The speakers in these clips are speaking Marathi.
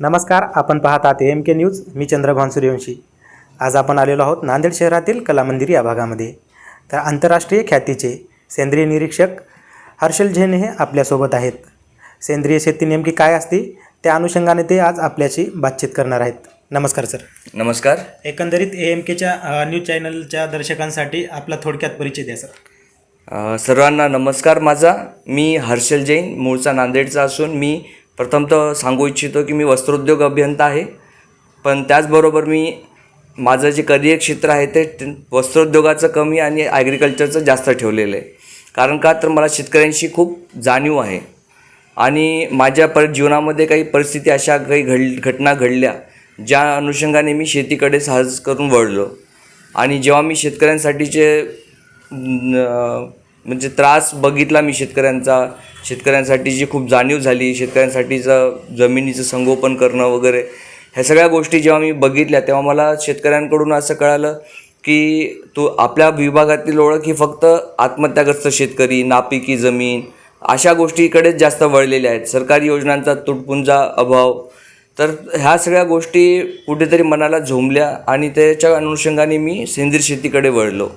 नमस्कार आपण पाहत आहात एम के न्यूज मी चंद्रभान सूर्यवंशी. आज आपण आलेलो आहोत नांदेड शहरातील कलामंदिर या भागामध्ये. तर आंतरराष्ट्रीय ख्यातीचे सेंद्रिय निरीक्षक हर्षल झेन हे आपल्यासोबत आहेत. सेंद्रिय शेती नेमकी काय असते त्या अनुषंगाने ते आज आपल्याशी बातचीत करणार आहेत. नमस्कार सर. नमस्कार. एकंदरीत ए एम केच्या न्यूज चॅनलच्या दर्शकांसाठी आपला थोडक्यात परिचय द्या सर. अ, सर्वांना नमस्कार माझा. मी हर्षल जैन मूळचा नांदेडचा असून मी प्रथमतः सांगू इच्छितो की मी वस्त्रोद्योग अभियंता आहे. पण त्याचबरोबर मी माझं जे करिअर क्षेत्र आहे ते वस्त्रोद्योगाचं कमी आणि ॲग्रिकल्चरचं जास्त ठेवलेलं आहे. कारण का तर मला शेतकऱ्यांशी खूप जाणीव आहे. आणि माझ्या पर जीवनामध्ये काही परिस्थिती अशा काही घड घटना घडल्या ज्या अनुषंगाने मी शेतीकडे सहज करून वळलो. आणि जेव्हा मी शेतकऱ्यांसाठीचे म्हणजे त्रास बघितला मी शेतकऱ्यांचा. शेतकऱ्यांसाठीची खूप जाणीव झाली शेतकऱ्यांसाठीचं जमिनीचं संगोपन करणं वगैरे ह्या सगळ्या गोष्टी जेव्हा मी बघितल्या तेव्हा मला शेतकऱ्यांकडून असं कळालं की तो आपल्या विभागातील ओळख ही फक्त आत्महत्याग्रस्त शेतकरी नापिकी जमीन अशा गोष्टीकडेच जास्त वळलेल्या आहेत. सरकारी योजनांचा तुटपुंजा अभाव. तर ह्या सगळ्या गोष्टी कुठेतरी मनाला झोंबल्या आणि त्याच्या अनुषंगाने मी सेंद्रिय शेतीकडे वळलो.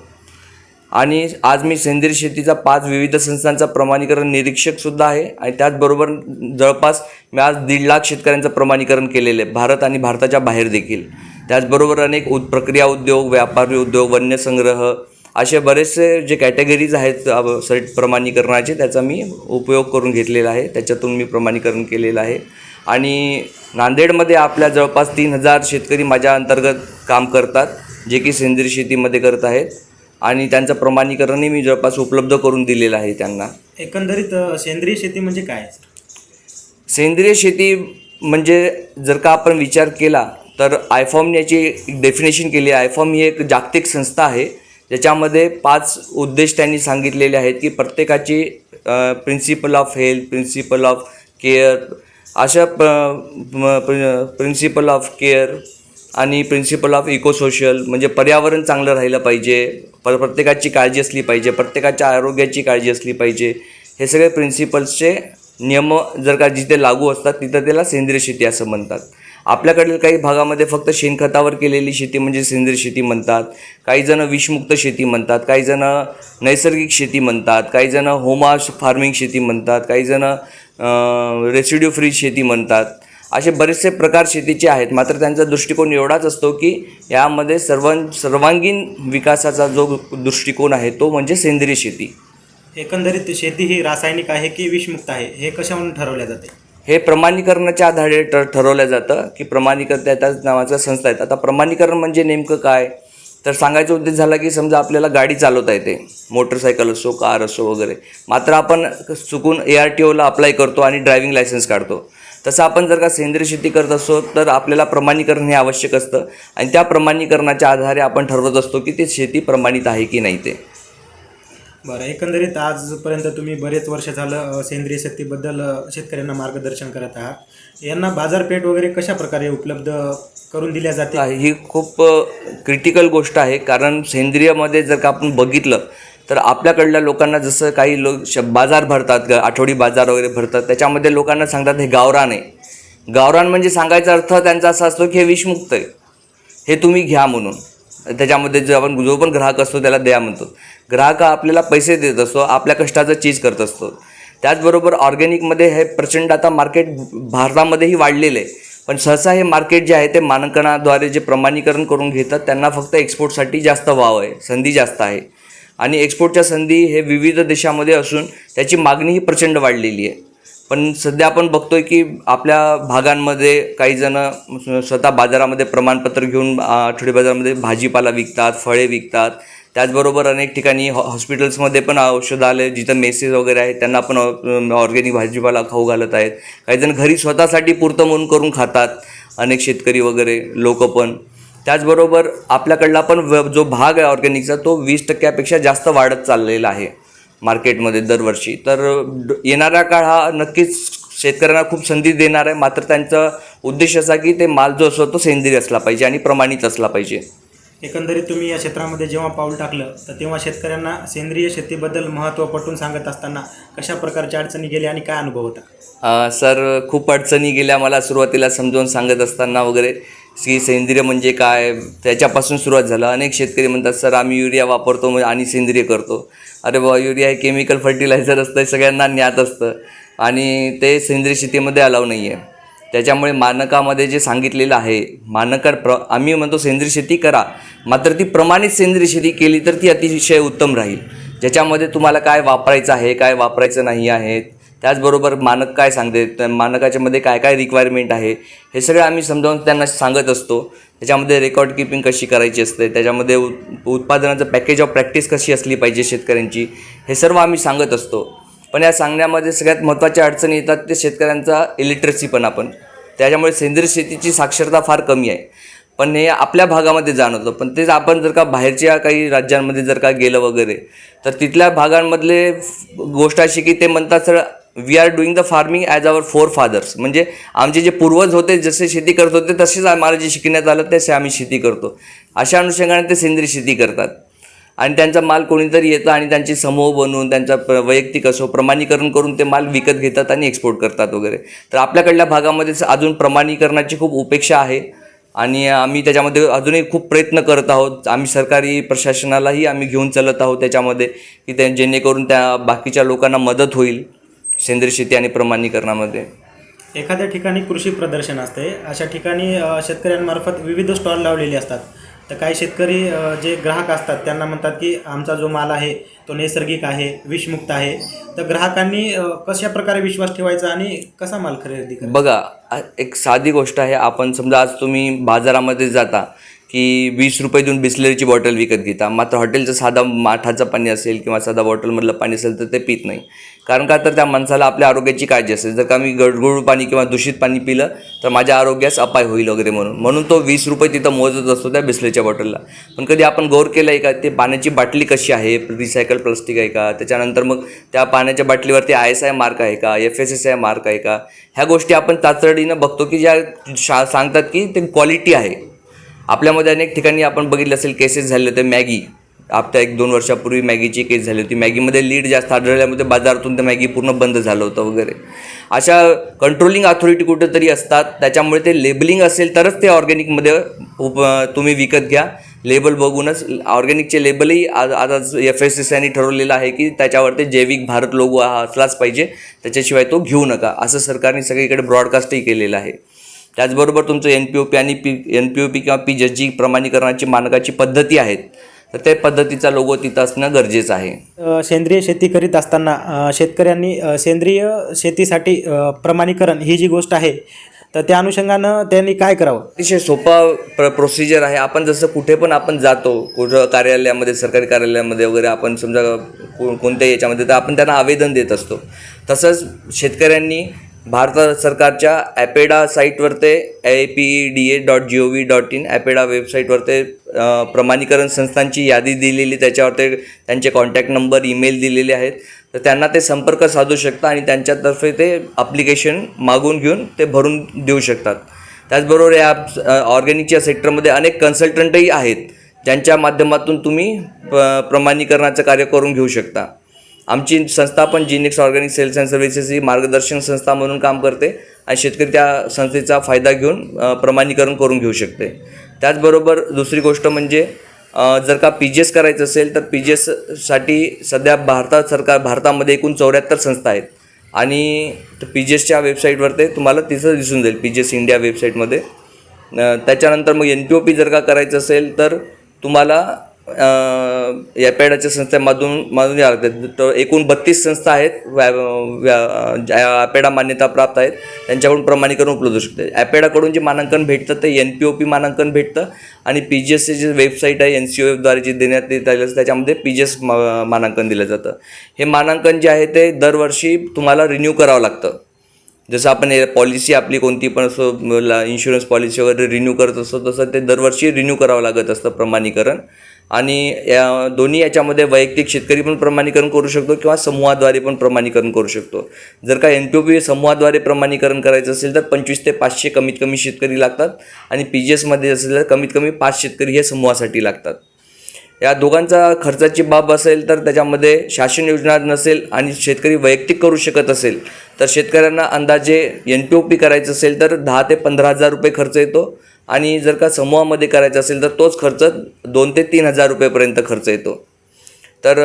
आणि आज मी सेंद्रिय शेतीचा पाच विविध संस्थांचा प्रमाणीकरण निरीक्षकसुद्धा आहे. आणि त्याचबरोबर जवळपास मी आज दीड लाख शेतकऱ्यांचं प्रमाणीकरण केलेलं आहे. भारत आणि भारताच्या बाहेर देखील. त्याचबरोबर अनेक उद प्रक्रिया उद्योग व्यापारी उद्योग वन्यसंग्रह असे बरेचसे जे कॅटेगरीज आहेत सर्ट प्रमाणीकरणाचे त्याचा मी उपयोग करून घेतलेला आहे. त्याच्यातून मी प्रमाणीकरण केलेलं आहे. आणि नांदेडमध्ये आपल्या जवळपास तीन हजार शेतकरी माझ्या अंतर्गत काम करतात जे की सेंद्रिय शेतीमध्ये करत आहेत. आणि त्यांचं प्रमाणीकरणही मी जवळपास उपलब्ध करून दिलेलं आहे त्यांना. एकंदरीत अ, सेंद्रिय शेती म्हणजे काय? सेंद्रिय शेती म्हणजे जर का आपण विचार केला तर आयफॉर्मने याची एक डेफिनेशन केली आहे. आयफॉर्म ही एक जागतिक संस्था आहे. ज्याच्यामध्ये पाच उद्देश त्यांनी सांगितलेले आहेत की प्रत्येकाची principle of health principle of care अशा प्रिन्सिपल ऑफ केअर आणि प्रिन्सिपल ऑफ इकोसोशल म्हणजे पर्यावरण चांगलं राहिलं पाहिजे. पर प्रत्येकाची काळजी असली पाहिजे प्रत्येकाच्या आरोग्याची काळजी असली पाहिजे. हे सगळे प्रिन्सिपल्सचे नियम जर का जिथे लागू असतात तिथं त्याला सेंद्रिय शेती असं म्हणतात. आपल्याकडील काही भागामध्ये फक्त शेणखतावर केलेली शेती म्हणजे सेंद्रिय शेती म्हणतात. काहीजणं विषमुक्त शेती म्हणतात काहीजणं नैसर्गिक शेती म्हणतात काहीजणं होमा फार्मिंग शेती म्हणतात काही जण रेसिड्यू फ्री शेती म्हणतात. असे बरेचसे प्रकार शेतीचे आहेत. मात्र त्यांचा दृष्टिकोन एवढाच असतो की यामध्ये सर्वां सर्वांगीण विकासाचा जो दृष्टिकोन आहे तो म्हणजे सेंद्रिय शेती. एकंदरीत शेती ही रासायनिक आहे की विषमुक्त आहे हे कशावरून ठरवल्या जाते? हे प्रमाणीकरणाच्या आधारे ठ ठरवलं जातं की प्रमाणीकरण त्या त्याच नावाच्या संस्था आहेत आता प्रमाणीकरण म्हणजे नेमकं काय? तर सांगायचा उद्देश झाला की समजा आपल्याला गाडी चालवता येते मोटरसायकल असो कार असो वगैरे. मात्र आपण चुकून A R T Ola apply करतो आणि ड्रायव्हिंग लायसन्स काढतो. तसं आपण जर का सेंद्रिय शेती करत असो तर आपल्याला प्रमाणीकरण हे आवश्यक असतं. आणि त्या प्रमाणीकरणाच्या आधारे आपण ठरवत असतो की ते शेती प्रमाणित आहे की नाही ते. बरं एकंदरीत आजपर्यंत तुम्ही बरेच वर्ष झालं सेंद्रिय शेतीबद्दल शेतकऱ्यांना मार्गदर्शन करत आहात. यांना बाजारपेठ वगैरे कशा प्रकारे उपलब्ध करून दिल्या जाते आहे ही खूप क्रिटिकल गोष्ट आहे. कारण सेंद्रियमध्ये जर का आपण बघितलं तर आपल्याकडल्या लोकांना जसं काही लोक श बाजार भरतात आठवडी बाजार वगैरे भरतात त्याच्यामध्ये लोकांना सांगतात हे गावरान आहे. गावरान म्हणजे सांगायचा अर्थ त्यांचा असा असतो की हे विषमुक्त आहे. हे तुम्ही घ्या म्हणून. त्याच्यामध्ये जो आपण जो पण ग्राहक असतो त्याला द्या म्हणतो. ग्राहक आपल्याला पैसे देत असतो आपल्या कष्टाचं चीज करत असतो. त्याचबरोबर ऑर्गॅनिकमध्ये हे प्रचंड आता मार्केट भारतामध्येही वाढलेलं आहे. पण सहसा हे मार्केट जे आहे ते मानांकनाद्वारे जे प्रमाणीकरण करून घेतात त्यांना फक्त एक्सपोर्टसाठी जास्त वाव आहे संधी जास्त आहे. आणि एक्सपोर्टच्या संधी हे विविध देशामध्ये असून त्याची मागणीही प्रचंड वाढलेली आहे. पण सध्या आपण बघतोय की आपल्या भागांमध्ये काही जण स्वतः बाजारामध्ये प्रमाणपत्र घेऊन आठवडी बाजारामध्ये भाजीपाला विकतात फळे विकतात. त्याचबरोबर अनेक ठिकाणी हॉ हॉस्पिटल्समध्ये पण औषधं आले जिथं मेसेज वगैरे आहेत त्यांना पण ऑर्गॅनिक भाजीपाला खाऊ घालत आहेत. काही जण घरी स्वतःसाठी पुरतं म्हणून करून खातात अनेक शेतकरी वगैरे लोक पण. त्याचबरोबर आपल्याकडला पण व- जो भाग आहे ऑर्गॅनिकचा तो वीस टक्क्यापेक्षा जास्त वाढत चाललेला आहे मार्केटमध्ये दरवर्षी. तर येणारा काळ हा नक्कीच शेतकऱ्यांना खूप संधी देणार आहे. मात्र त्यांचा उद्देश असा की ते माल जो असतो तो सेंद्रिय असला पाहिजे आणि प्रमाणित असला पाहिजे. एकंदरीत तुम्ही या क्षेत्रामध्ये जेव्हा पाऊल टाकलं तर तेव्हा शेतकऱ्यांना सेंद्रिय शेतीबद्दल महत्त्व पटवून सांगत असताना कशा प्रकारच्या अडचणी गेल्या आणि काय अनुभव होता? सर खूप अडचणी गेल्या मला सुरुवातीला समजावून सांगत असताना वगैरे. की सेंद्रिय म्हणजे काय? त्याच्यापासून सुरुवात झालं. अनेक शेतकरी म्हणतात सर आम्ही युरिया वापरतो म्हणजे आणि सेंद्रिय करतो. अरे बा युरिया हे केमिकल फर्टिलायझर असतं सगळ्यांना ज्ञात असतं. आणि ते सेंद्रिय शेतीमध्ये अलाव नाही आहे त्याच्यामुळे मानकामध्ये जे सांगितलेलं आहे मानकर प्र आम्ही म्हणतो सेंद्रिय शेती करा. मात्र ती प्रमाणित सेंद्रिय शेती केली तर ती अतिशय उत्तम राहील. ज्याच्यामध्ये तुम्हाला काय वापरायचं आहे काय वापरायचं नाही आहे त्याचबरोबर मानक काय सांगते? त्या मानकाच्यामध्ये काय काय रिक्वायरमेंट आहे? हे सगळं आम्ही समजावून त्यांना सांगत असतो. त्याच्यामध्ये रेकॉर्ड किपिंग कशी करायची असते? त्याच्यामध्ये उत उत्पादनाचं पॅकेज ऑफ प्रॅक्टिस कशी असली पाहिजे शेतकऱ्यांची? हे सर्व आम्ही सांगत असतो. पण या सांगण्यामध्ये सगळ्यात महत्त्वाच्या अडचणी येतात ते शेतकऱ्यांचा इलिटरसी पण आपण. त्याच्यामुळे सेंद्रिय शेतीची साक्षरता फार कमी आहे. पण हे आपल्या भागामध्ये जाणवतं. पण तेच आपण जर का बाहेरच्या काही राज्यांमध्ये जर का गेलं वगैरे तर तिथल्या भागांमधले गोष्ट अशी की ते म्हणतात sir we are doing the farming as our forefathers म्हणजे आमचे जे पूर्वज होते जसे शेती करत होते तसेच आम्हाला जे शिकण्यात आलं तसे आम्ही शेती करतो. अशा अनुषंगाने ते सेंद्रिय शेती करतात. आणि त्यांचा माल कोणीतरी येतं आणि त्यांचे समूह बनवून त्यांचा प्र वैयक्तिक असो प्रमाणीकरण करून ते माल विकत घेतात आणि एक्सपोर्ट करतात वगैरे. तर आपल्याकडल्या भागामध्ये अजून प्रमाणीकरणाची खूप उपेक्षा आहे. आणि आम्ही त्याच्यामध्ये अजूनही खूप प्रयत्न करत आहोत. आम्ही सरकारी प्रशासनालाही आम्ही घेऊन चालत आहोत त्याच्यामध्ये की त्या जेणेकरून त्या बाकीच्या लोकांना मदत होईल सेंद्रिय शेती आणि प्रमाणीकरणामध्ये. एखाद्या ठिकाणी कृषी प्रदर्शन असते. अशा ठिकाणी शेतकऱ्यांमार्फत विविध स्टॉल लावलेले असतात. तर काही शेतकरी जे ग्राहक असतात त्यांना म्हणतात की आमचा जो माल आहे तो नैसर्गिक आहे विषमुक्त आहे. तर ग्राहकांनी कशा प्रकारे विश्वास ठेवायचा आणि कसा माल खरेदी बघा एक साधी गोष्ट आहे. आपण समजा आज तुम्ही बाजारामध्ये जाता की वीस रुपये देऊन बिस्लरीची बॉटल विकत घेता. मात्र हॉटेलचं साधा माठाचं पाणी असेल किंवा साधा बॉटलमधलं पाणी असेल तर ते पित नाही. कारण का तर त्या माणसाला आपल्या आरोग्याची काळजी असेल. जर का मी गडगुळ पाणी किंवा दूषित पाणी पिलं तर माझ्या आरोग्यास अपाय होईल वगैरे म्हणून. म्हणून तो वीस रुपये तिथं मोजत असतो त्या बिस्लरीच्या बॉटलला. पण कधी आपण गौर केलं आहे का ते पाण्याची बाटली कशी आहे? रिसायकल प्लास्टिक आहे का? त्याच्यानंतर मग त्या पाण्याच्या बाटलीवरती आय एस आय मार्क आहे का? F S S I mark आहे का? ह्या गोष्टी आपण तातडीनं बघतो की ज्या शा सांगतात की ते क्वालिटी आहे. आपल्यामध्ये अनेक ठिकाणी आपण बघितलं असेल केसेस झाले होते मॅगी. आता एक दोन वर्षापूर्वी मॅगीची केस झाली होती. मॅगीमध्ये लीड जास्त आढळल्यामुळे बाजारातून ते मॅगी पूर्ण बंद झालं होतं वगैरे. अशा कंट्रोलिंग अथॉरिटी कुठेतरी असतात. त्याच्यामुळे ते लेबलिंग असेल तरच ते ऑर्गॅनिकमध्ये उप तुम्ही विकत घ्या. लेबल बघूनच ऑर्गॅनिकचे लेबलही आज आज एफ एस एस आयने ठरवलेलं आहे की त्याच्यावरती जैविक भारत लोगो हा असलाच पाहिजे. त्याच्याशिवाय तो घेऊ नका. असं सरकारने सगळीकडे ब्रॉडकास्टही केलेलं आहे. त्याचबरोबर तुमचं एन पी ओ पी आणि P N P O P किंवा पी जस जी प्रमाणीकरणाची मानकाची पद्धती आहेत. तर त्या पद्धतीचा लोगो तिथं असणं गरजेचं आहे. सेंद्रिय शेती करीत असताना शेतकऱ्यांनी सेंद्रिय शेतीसाठी प्रमाणीकरण ही जी गोष्ट आहे तर त्या अनुषंगानं त्यांनी काय करावं? अतिशय सोपा प्र प्रोसिजर आहे. आपण जसं कुठे पण आपण जातो कुठं कार्यालयामध्ये सरकारी कार्यालयामध्ये वगैरे आपण समजा कोणत्याही याच्यामध्ये तर आपण त्यांना आवेदन देत असतो. तसंच शेतकऱ्यांनी भारत सरकारच्या ॲपेडा साईटवर ते A P E D A dot G O V dot in APEDA वेबसाईटवर ते प्रमाणीकरण संस्थांची यादी दिलेली त्याच्यावर ते त्यांचे कॉन्टॅक्ट नंबर ईमेल दिलेले आहेत. तर त्यांना ते संपर्क साधू शकता आणि त्यांच्यातर्फे ते अप्लिकेशन मागून घेऊन ते भरून देऊ शकतात. त्याचबरोबर या ऑर्गॅनिकच्या सेक्टरमध्ये अनेक कन्सल्टंटही आहेत ज्यांच्या माध्यमातून तुम्ही प प्रमाणीकरणाचं कार्य करून घेऊ शकता. आमची संस्था पण Genix organic sales and services ही मार्गदर्शन संस्था म्हणून काम करते आणि शेतकरी त्या संस्थेचा फायदा घेऊन प्रमाणीकरण करून घेऊ शकते. त्याचबरोबर दुसरी गोष्ट म्हणजे जर का पी जी एस करायचं असेल तर पी जी एससाठी सध्या भारतात सरकार भारतामध्ये एकूण चौऱ्याहत्तर संस्था आहेत. आणि पी जी एसच्या वेबसाईटवर ते तुम्हाला तिथं दिसून जाईल पी जी एस इंडिया वेबसाईटमध्ये त्याच्यानंतर मग एन पी ओ पी जर का करायचं असेल तर तुम्हाला या पॅडाच्या संस्थेमधून मधून यावं लागतं तर एकूण बत्तीस संस्था आहेत व्या व्या ज्या ॲपेडा मान्यता प्राप्त आहेत त्यांच्याकडून प्रमाणीकरण उपलब्ध होऊ शकते. ॲपेडाकडून जे मानांकन भेटतं ते एन पी ओ पी मानांकन भेटतं आणि पी जी एसची जे वेबसाईट आहे एन सी ओ एफद्वारे जे देण्यात येत आलेलं असतं त्याच्यामध्ये पी जी एस मानांकन दिलं जातं. हे मानांकन जे आहे ते दरवर्षी तुम्हाला रिन्यू करावं लागतं. जसं आपण पॉलिसी आपली कोणती पण असो इन्शुरन्स पॉलिसी वगैरे रिन्यू करत असतो तसं ते दरवर्षी रिन्यू करावं लागत असतं प्रमाणीकरण. आणि या दोन्ही याच्यामध्ये वैयक्तिक शेतकरी पण प्रमाणीकरण करू शकतो किंवा समूहाद्वारे पण प्रमाणीकरण करू शकतो. जर का एन पी ओ पी समूहाद्वारे प्रमाणीकरण करायचं असेल तर पंचवीस ते पाचशे कमीत कमी शेतकरी लागतात आणि पी जी एसमध्ये असेल तर कमीत कमी पाच शेतकरी हे समूहासाठी लागतात. या दोघांचा खर्चाची बाब असेल तर त्याच्यामध्ये शासन योजना नसेल आणि शेतकरी वैयक्तिक करू शकत असेल तर शेतकऱ्यांना अंदाजे एन पी ओ पी करायचं असेल तर दहा ते पंधरा हजार रुपये खर्च येतो. आणि जर का समूहामध्ये करायचं असेल तर तोच खर्च दोन ते तीन हजार रुपयेपर्यंत खर्च येतो. तर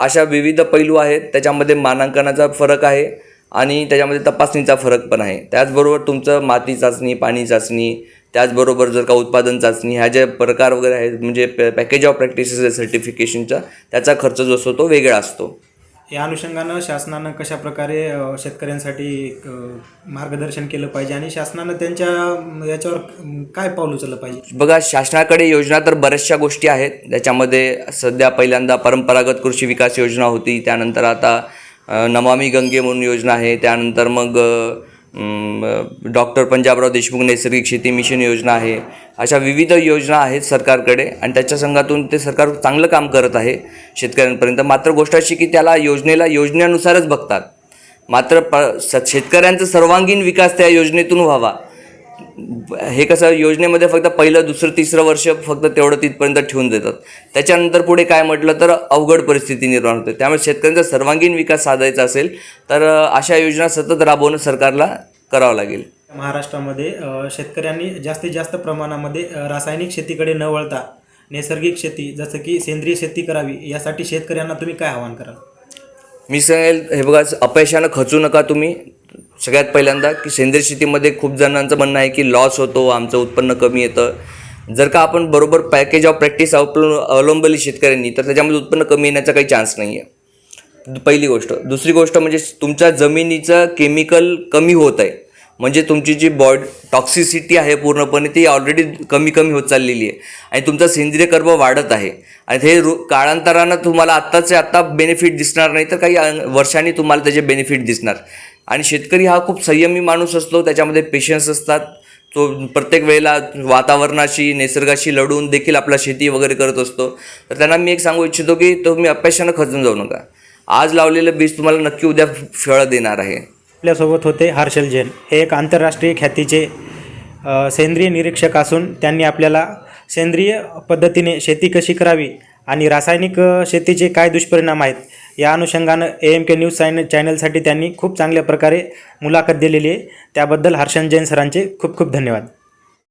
अशा विविध पैलू आहेत. त्याच्यामध्ये मानांकनाचा फरक आहे आणि त्याच्यामध्ये तपासणीचा फरक पण आहे. त्याचबरोबर तुमचं माती चाचणी पाणी चाचणी त्याचबरोबर जर का उत्पादन चाचणी ह्या ज्या प्रकार वगैरे आहेत म्हणजे पॅकेज ऑफ प्रॅक्टिसेस आहे सर्टिफिकेशनचा त्याचा खर्च जो असतो तो वेगळा असतो. या अनुषंगानं शासनानं कशा प्रकारे शेतकऱ्यांसाठी मार्गदर्शन केलं पाहिजे आणि शासनानं त्यांच्या याच्यावर काय पाऊल उचललं पाहिजे? बघा शासनाकडे योजना तर बऱ्याचशा गोष्टी आहेत. त्याच्यामध्ये सध्या पहिल्यांदा परंपरागत कृषी विकास योजना होती. त्यानंतर आता नमामी गंगे म्हणून योजना आहे. त्यानंतर मग डॉक्टर पंजाबराव देशमुख नैसर्गिक शेती मिशन योजना आहे. अशा विविध योजना आहेत सरकारकडे आणि त्याच्या संघातून ते सरकार चांगलं काम करत आहे शेतकऱ्यांपर्यंत. मात्र गोष्ट अशी की त्याला योजनेला योजनेनुसारच बघतात. मात्र प स शेतकऱ्यांचा सर्वांगीण विकास त्या योजनेतून व्हावा. हे कसं योजनेमध्ये फक्त पहिलं दुसरं तिसरं वर्ष फक्त तेवढं तिथपर्यंत ठेवून देतात. त्याच्यानंतर पुढे काय म्हटलं तर अवघड परिस्थिती निर्माण होते. त्यामुळे शेतकऱ्यांचा सर्वांगीण विकास साधायचा असेल तर अशा योजना सतत राबवणं सरकारला करावं लागेल. महाराष्ट्रामध्ये शेतकऱ्यांनी जास्तीत जास्त प्रमाणामध्ये रासायनिक शेतीकडे न वळता नैसर्गिक शेती जसं की सेंद्रिय शेती करावी यासाठी शेतकऱ्यांना तुम्ही काय आवाहन कराल? मी सांगेल हे बघा अपयशानं खचू नका तुम्ही. सगळ्यात पहिल्यांदा की सेंद्रिय शेतीमध्ये खूप जणांचं म्हणणं आहे की लॉस होतो आमचं उत्पन्न कमी येतं. जर का आपण बरोबर पॅकेज ऑफ प्रॅक्टिस अवलंबली शेतकऱ्यांनी तर त्याच्यामध्ये उत्पन्न कमी येण्याचा काही चान्स नाही आहे पहिली गोष्ट. दुसरी गोष्ट म्हणजे तुमच्या जमिनीचं केमिकल कमी होत आहे. म्हणजे तुमची जी बॉड टॉक्सिसिटी आहे पूर्णपणे ती ऑलरेडी कमी कमी होत चाललेली आहे. आणि तुमचा सेंद्रिय कर्ब वाढत आहे. आणि हे रु काळांतरानं तुम्हाला आत्ताचे आत्ता बेनिफिट दिसणार नाही तर काही वर्षांनी तुम्हाला त्याचे बेनिफिट दिसणार. आणि शेतकरी हा खूप संयमी माणूस असतो त्याच्यामध्ये पेशन्स असतात. तो प्रत्येक वेळेला वातावरणाशी निसर्गाशी लढून देखील आपला शेती वगैरे करत असतो. तर त्यांना मी एक सांगू इच्छितो की तुम्ही अपयशानं खचून जाऊ नका. आज लावलेलं बीज तुम्हाला नक्की उद्या फळं देणार आहे. आपल्यासोबत होते हर्षल जैन. हे एक आंतरराष्ट्रीय ख्यातीचे सेंद्रिय निरीक्षक असून त्यांनी आपल्याला सेंद्रिय पद्धतीने शेती कशी करावी आणि रासायनिक शेतीचे काय दुष्परिणाम आहेत या अनुषंगानं ए एम के न्यूज चॅन चॅनलसाठी त्यांनी खूप चांगल्या प्रकारे मुलाखत दिलेली आहे. त्याबद्दल हर्षल जैन सरांचे खूप खूप धन्यवाद.